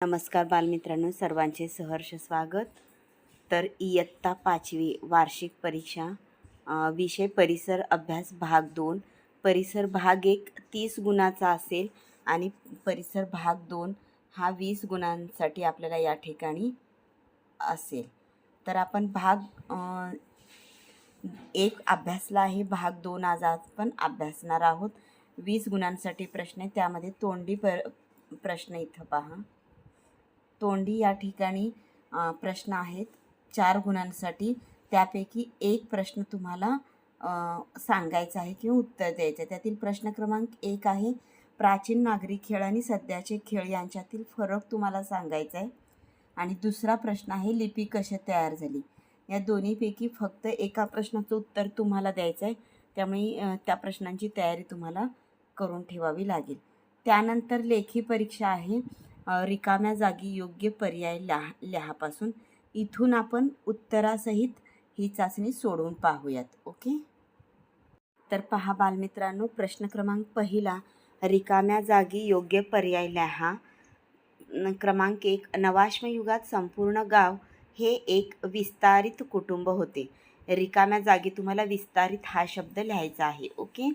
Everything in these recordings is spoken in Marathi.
नमस्कार बालमित्रांनो सर्वांचे सहर्ष स्वागत. तर इयत्ता पाचवी वार्षिक परीक्षा विषय परिसर अभ्यास भाग दोन. परिसर भाग एक तीस गुणाचा असेल आणि परिसर भाग दोन हा वीस गुणांसाठी आपल्याला या ठिकाणी असेल. तर आपण भाग एक अभ्यासला आहे भाग दोन आज आपण अभ्यासणार आहोत. वीस गुणांसाठी प्रश्न आहे त्यामध्ये तोंडी पर प्रश्न इथं पहा. तोंडी या ठिकाणी प्रश्न आहेत. चार गुणांसाठी त्यापैकी एक प्रश्न तुम्हाला सांगायचा आहे किंवा उत्तर द्यायचं आहे. त्यातील प्रश्न क्रमांक एक आहे प्राचीन नागरी खेळ आणि सध्याचे खेळ यांच्यातील फरक तुम्हाला सांगायचा आहे. आणि दुसरा प्रश्न आहे लिपी कशी तयार झाली? या दोन्हीपैकी फक्त एका प्रश्नाचं उत्तर तुम्हाला द्यायचं आहे. त्यामुळे त्या प्रश्नांची तयारी तुम्हाला करून ठेवावी लागेल. त्यानंतर लेखी परीक्षा आहे. रिकाम्या जागी योग्य पर्याय लहा लिहापासून इथून आपण उत्तरासहित ही चाचणी सोडवून पाहूयात ओके? तर पहा बालमित्रांनो प्रश्न क्रमांक पहिला रिकाम्या जागी योग्य पर्याय लिहा क्रमांक एक नवाश्मयुगात संपूर्ण गाव हे एक विस्तारित कुटुंब होते. रिकाम्या जागी तुम्हाला विस्तारित हा शब्द लिहायचा आहे ओके?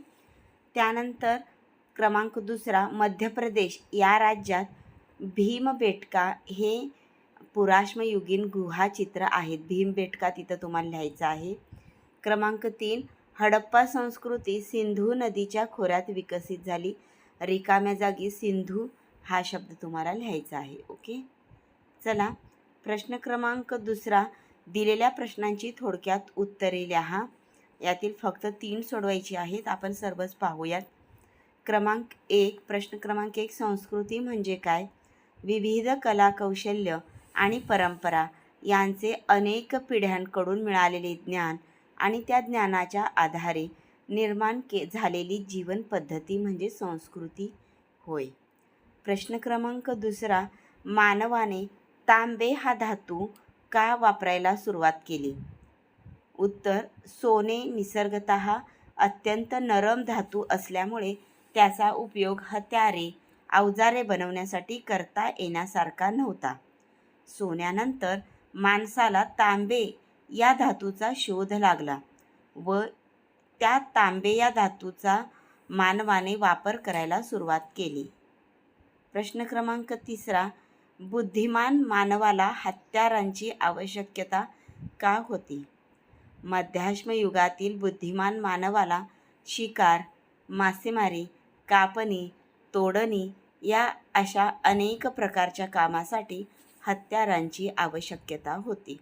त्यानंतर क्रमांक दुसरा मध्य प्रदेश या राज्यात भीमबेटका हे पुराश्मयुगीन गुहाचित्र आहेत. भीमबेटका तिथं तुम्हाला लिहायचं आहे. क्रमांक तीन हडप्पा संस्कृती सिंधू नदीच्या खोऱ्यात विकसित झाली. रिकाम्या जागी सिंधू हा शब्द तुम्हाला लिहायचा आहे. ओके? चला प्रश्न क्रमांक दुसरा दिलेल्या प्रश्नांची थोडक्यात उत्तरे लिहा. यातील फक्त तीन सोडवायची आहेत. आपण सर्वच पाहूयात. क्रमांक एक प्रश्न क्रमांक एक संस्कृती म्हणजे काय? विविध कलाकौशल्य आणि परंपरा यांचे अनेक पिढ्यांकडून मिळालेले ज्ञान आणि त्या ज्ञानाच्या आधारे निर्माण के झालेली जीवनपद्धती म्हणजे संस्कृती होय. प्रश्न क्रमांक दुसरा मानवाने तांबे हा धातू का वापरायला सुरुवात केली? उत्तर सोने निसर्गत अत्यंत नरम धातू असल्यामुळे त्याचा उपयोग हत्यारे अवजारे बनवण्यासाठी करता येण्यासारखा नव्हता. सोन्यानंतर माणसाला तांबे या धातूचा शोध लागला व त्या तांबे या धातूचा मानवाने वापर करायला सुरुवात केली. प्रश्न क्रमांक तिसरा बुद्धिमान मानवाला हत्यारांची आवश्यकता का होती? मध्याश्म युगातील बुद्धिमान मानवाला शिकार मासेमारी कापणी तोडणी या अशा अनेक प्रकारच्या कामासाठी हत्यारांची आवश्यकता होती.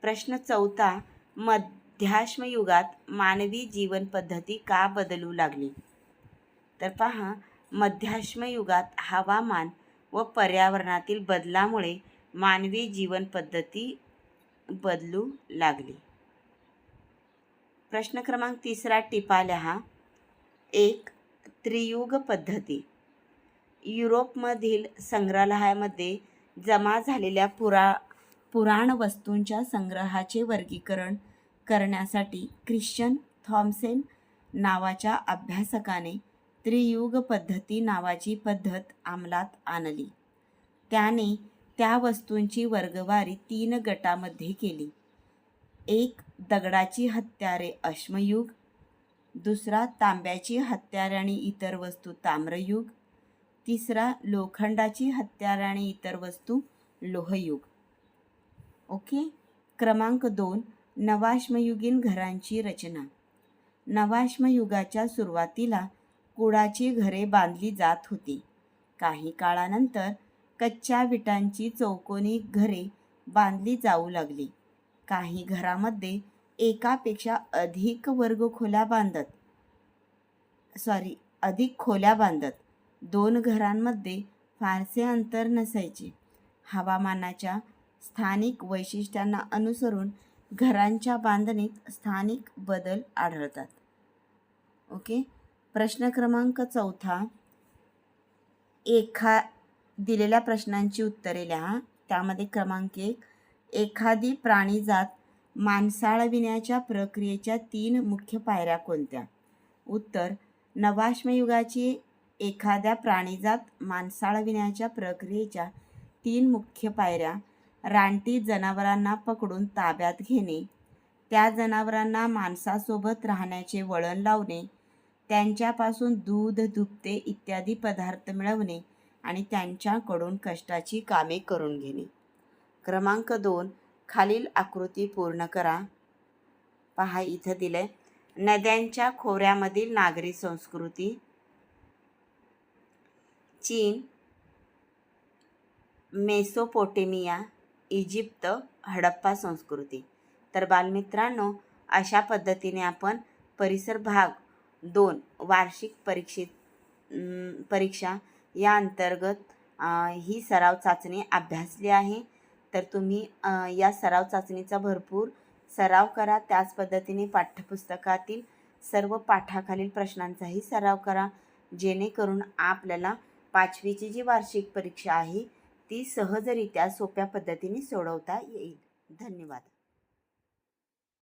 प्रश्न चौथा मध्याश्मयुगात मानवी जीवन पद्धती का बदलू लागली? तर पहा मध्याश्मयुगात हवामान व पर्यावरणातील बदलामुळे मानवी जीवन पद्धती बदलू लागली. प्रश्न क्रमांक तिसरा टिपा लिहा एक त्रियुग पद्धती. युरोपमधील संग्रहालयामध्ये जमा झालेल्या पुरा पुराण वस्तूंच्या संग्रहाचे वर्गीकरण करण्यासाठी ख्रिश्चन थॉम्सेन नावाच्या अभ्यासकाने त्रियुग पद्धती नावाची पद्धत अंमलात आणली. त्याने त्या वस्तूंची वर्गवारी तीन गटामध्ये केली. एक दगडाची हत्यारे अश्मयुग दुसरा तांब्याची हत्यारे आणि इतर वस्तू ताम्रयुग तिसरा लोखंडाची हत्यारे आणि इतर वस्तू लोहयुग. ओके? क्रमांक दोन नवाश्मयुगीन घरांची रचना. नवाश्मयुगाच्या सुरुवातीला कुडाची घरे बांधली जात होती. काही काळानंतर कच्च्या विटांची चौकोनी घरे बांधली जाऊ लागली. काही घरामध्ये एकापेक्षा अधिक वर्ग खोल्या बांधत. सॉरी अधिक खोल्या बांधत. दोन घरांमध्ये फारसे अंतर नसायचे. हवामानाच्या स्थानिक वैशिष्ट्यांना अनुसरून घरांच्या बांधणीत स्थानिक बदल आढळतात. ओके? प्रश्न क्रमांक चौथा. एखा दिलेल्या प्रश्नांची उत्तरे लिहा. त्यामध्ये क्रमांक एक एखादी प्राणीजात माणसाळविण्याच्या प्रक्रियेच्या तीन मुख्य पायऱ्या कोणत्या? उत्तर नवाश्मयुगाची एखाद्या प्राणीजात माणसाळविण्याच्या प्रक्रियेच्या तीन मुख्य पायऱ्या रानटी जनावरांना पकडून ताब्यात घेणे त्या जनावरांना माणसासोबत राहण्याचे वळण लावणे त्यांच्यापासून दूध दुभते इत्यादी पदार्थ मिळवणे आणि त्यांच्याकडून कष्टाची कामे करून घेणे. क्रमांक दोन खालील आकृती पूर्ण करा. पहा इथं दिलंय नद्यांच्या खोऱ्यामधील नागरी संस्कृती चीन मेसोपोटेमिया इजिप्त हडप्पा संस्कृती. तर बालमित्रांनो अशा पद्धतीने आपण परिसर भाग दोन वार्षिक परीक्षेत परीक्षा या अंतर्गत ही सराव चाचणी अभ्यासली आहे. तर तुम्ही या सराव चाचणीचा भरपूर सराव करा. त्याच पद्धतीने पाठ्यपुस्तकातील सर्व पाठाखालील प्रश्नांचाही सराव करा. जेणेकरून आपल्याला पाचवीची जी वार्षिक परीक्षा आहे ती सहजरित्या सोप्या पद्धतीने सोडवता येईल. धन्यवाद.